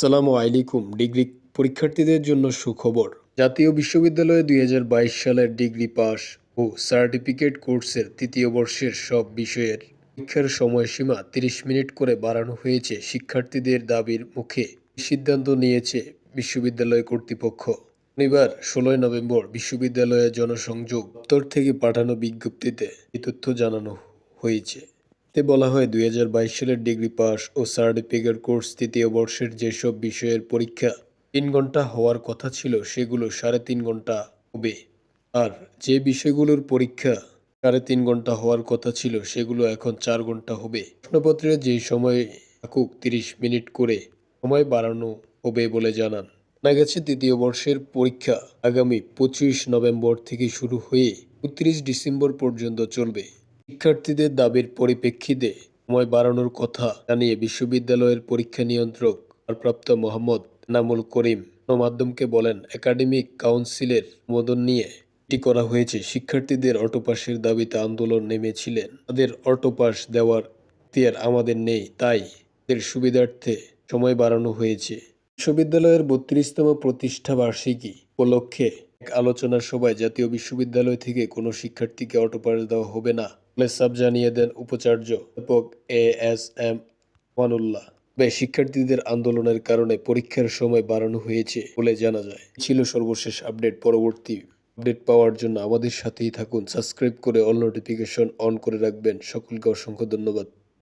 আসসালামু আলাইকুম, ডিগ্রি পরীক্ষার্থীদের জন্য সুখবর। জাতীয় বিশ্ববিদ্যালয়ে দুই হাজার বাইশ সালের ডিগ্রি পাস ও সার্টিফিকেট কোর্সের তৃতীয় বর্ষের সব বিষয়ের পরীক্ষার সময়সীমা তিরিশ মিনিট করে বাড়ানো হয়েছে শিক্ষার্থীদের দাবির মুখে। সিদ্ধান্ত নিয়েছে বিশ্ববিদ্যালয় কর্তৃপক্ষ। শনিবার, ষোলোই নভেম্বর বিশ্ববিদ্যালয়ের জনসংযোগ দপ্তর থেকে পাঠানো বিজ্ঞপ্তিতে এই তথ্য জানানো হয়েছে। এতে বলা হয় দুই হাজার বাইশ সালের ডিগ্রি পাস ও সার্টিফিকেট কোর্স তৃতীয় বর্ষের যেসব বিষয়ের পরীক্ষা তিন ঘণ্টা হওয়ার কথা ছিল, সেগুলো সাড়ে তিন ঘণ্টা হবে। আর যে বিষয়গুলোর পরীক্ষা সাড়ে তিন ঘণ্টা হওয়ার কথা ছিল, সেগুলো এখন চার ঘণ্টা হবে। প্রশ্নপত্রে যে সময় থাকুক, তিরিশ মিনিট করে সময় বাড়ানো হবে বলে জানান। জানা গেছে, তৃতীয় বর্ষের পরীক্ষা আগামী পঁচিশ নভেম্বর থেকে শুরু হয়ে উনত্রিশ ডিসেম্বর পর্যন্ত চলবে। শিক্ষার্থীদের দাবির পরিপ্রেক্ষিতে সময় বাড়ানোর কথা জানিয়ে বিশ্ববিদ্যালয়ের পরীক্ষা নিয়ন্ত্রক ভারপ্রাপ্ত মোহাম্মদ নামুল করিম গণমাধ্যমকে বলেন, একাডেমিক কাউন্সিলের অনুমোদন নিয়ে এটি করা হয়েছে। শিক্ষার্থীদের অটোপাসের দাবিতে আন্দোলন নেমেছিলেন। তাদের অটোপাস দেওয়ার এখতিয়ার আমাদের নেই। তাই এদের সুবিধার্থে সময় বাড়ানো হয়েছে। বিশ্ববিদ্যালয়ের বত্রিশতম প্রতিষ্ঠা বার্ষিকী উপলক্ষে এক আলোচনা সভায় জাতীয় বিশ্ববিদ্যালয় থেকে কোনো শিক্ষার্থীকে অটোপাস দেওয়া হবে না। সাব জানিয়ে দেন উপাচার্য অধ্যাপক এ এস এম আমানুল্লাহ তবে শিক্ষার্থীদের আন্দোলনের কারণে পরীক্ষার সময় বাড়ানো হয়েছে বলে জানা যায়। ছিল সর্বশেষ আপডেট। পরবর্তী আপডেট পাওয়ার জন্য আমাদের সাথেই থাকুন। সাবস্ক্রাইব করে অল নোটিফিকেশন অন করে রাখবেন। সকলকে অসংখ্য ধন্যবাদ।